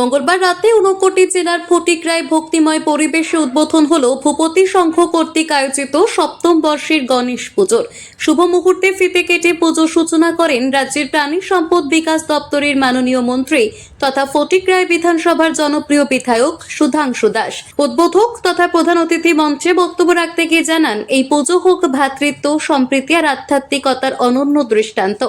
মঙ্গলবার রাতে ঊনকোটি জেলার ফটিকরায় ভক্তিময় পরিবেশে উদ্বোধন হল ভূপতি সংঘ কর্তৃক আয়োজিত সপ্তম বর্ষের গণেশ পুজোর। শুভ মুহূর্তে ফিতে কেটে পুজো সূচনা করেন রাজ্যের প্রাণী সম্পদ বিকাশ দপ্তরের মাননীয় মন্ত্রী তথা ফটিকরায় বিধানসভার জনপ্রিয় বিধায়ক সুধাংশু দাস। উদ্বোধক তথা প্রধান অতিথি মঞ্চে বক্তব্য রাখতে গিয়ে জানান, এই পুজো হোক ভ্রাতৃত্ব, সম্প্রীতি আর আধ্যাত্মিকতার অনন্য দৃষ্টান্ত।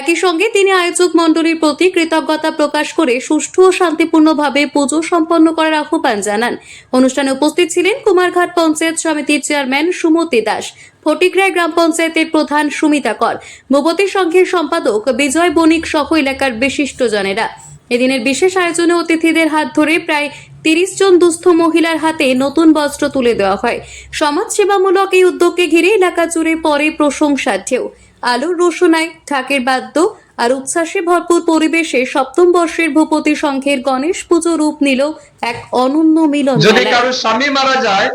একই সঙ্গে তিনি আয়োজক মণ্ডলীর প্রতি কৃতজ্ঞতা প্রকাশ করে সুষ্ঠু ও শান্তিপূর্ণভাবে পুজো সম্পন্ন করার আহ্বান জানান। অনুষ্ঠানে উপস্থিত ছিলেন কুমারঘাট পঞ্চায়েত সমিতির চেয়ারম্যান সুমতি দাস ফটিকরায় গ্রাম পঞ্চায়েতের প্রধান সুমিতা কর, ভূপতি সংঘের সম্পাদক বিজয় বণিক সহ এলাকার বিশিষ্টজনেরা। এদিনের বিশেষ আয়োজনে অতিথিদের হাত ধরে প্রায় তিরিশ জন দুস্থ মহিলার হাতে নতুন বস্ত্র তুলে দেওয়া হয়। সমাজ সেবামূলক এই উদ্যোগকে ঘিরে এলাকা জুড়ে পরে প্রশংসার ঢেউ। আলোর রোশনায় ঢাকের বাদ্য আর উচ্ছ্বাসে ভরপুর পরিবেশে সপ্তম বর্ষের ভূপতি সংঘের গণেশ পুজো রূপ নিল এক অনন্য মিলন যদি কারও স্বামী মারা যায়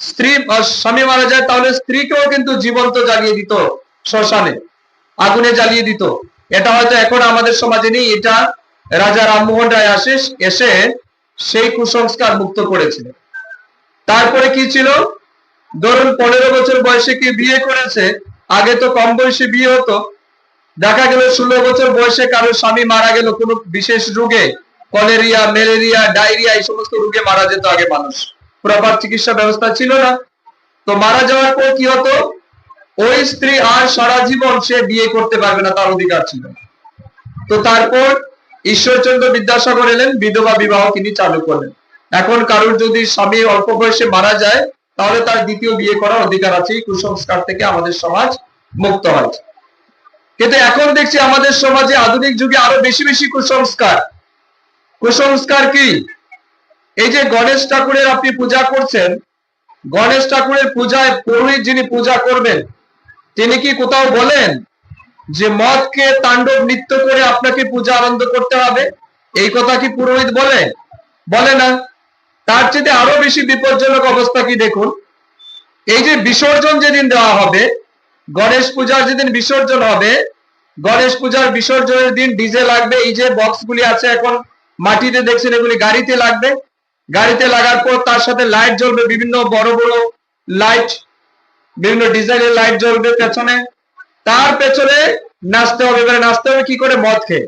স্ত্রী স্বামী মারা যায় তাহলে স্ত্রীকেও কিন্তু জীবন্ত জ্বালিয়ে দিত শ্মশানে আগুনে জ্বালিয়ে দিত। এটা হয়তো এখন আমাদের সমাজে নেই এটা রাজা রামমোহন রায় আসে এসে সেই কুসংস্কার মুক্ত করেছিলেন তারপরে কি ছিল? ধরুন পনেরো বছর বয়সে কি বিয়ে করেছে আগে তো কম বয়সে বিয়ে হতো দেখা গেল ষোলো বছর বয়সে কারও স্বামী মারা গেল, কোনো বিশেষ রোগে, কলেরিয়া, ম্যালেরিয়া, ডায়রিয়া, এই সমস্ত রোগে মারা যেত আগে মানুষ। প্রপার চিকিৎসা ব্যবস্থা ছিল না। তো মারা যাওয়ার পর কি হতো? ওই স্ত্রী আর সারা জীবন সে বিয়ে করতে পারবে না, তার অধিকার ছিল। তো তারপর ঈশ্বরচন্দ্র বিদ্যাসাগর এলেন, বিধবা বিবাহ তিনি চালু করলেন। এখন কারোর যদি স্বামী অল্প বয়সে মারা যায়, তাহলে তার দ্বিতীয় বিয়ে করার অধিকার আছে কুসংস্কার থেকে আমাদের সমাজ মুক্ত হয়। কিন্তু এখন দেখছি আমাদের সমাজে আধুনিক যুগে আরও বেশি বেশি কুসংস্কার। কুসংস্কার কি? এই যে গণেশ ঠাকুরের আপনি পূজা করছেন, গণেশ ঠাকুরের পূজায় পুরোহিত যিনি পূজা করবেন, তিনি কি কোথাও বলেন যে মদকে তাণ্ডব নৃত্য করে আপনাকে পূজা আনন্দ করতে হবে? এই কথা কি পুরোহিত বলে? বলে না। তার চেয়ে আরও বেশি বিপজ্জনক অবস্থা কি দেখুন? এই যে বিসর্জন যেদিন দেওয়া হবে, গণেশ পূজার যেদিন বিসর্জন হবে গণেশ পূজার বিসর্জনের দিন ডিজে লাগবে। এই যে বক্সগুলি আছে এখন মাটিতে দেখছেন, এগুলি গাড়িতে লাগবে। গাড়িতে লাগার পর তার সাথে লাইট জ্বলবে, বিভিন্ন বড় বড় লাইট বিভিন্ন ডিজাইনের লাইট জ্বলবে পেছনে। তার পেছনে নাচতে হবে, এবারে নাচতে হবে কি করে? মদ খেয়ে।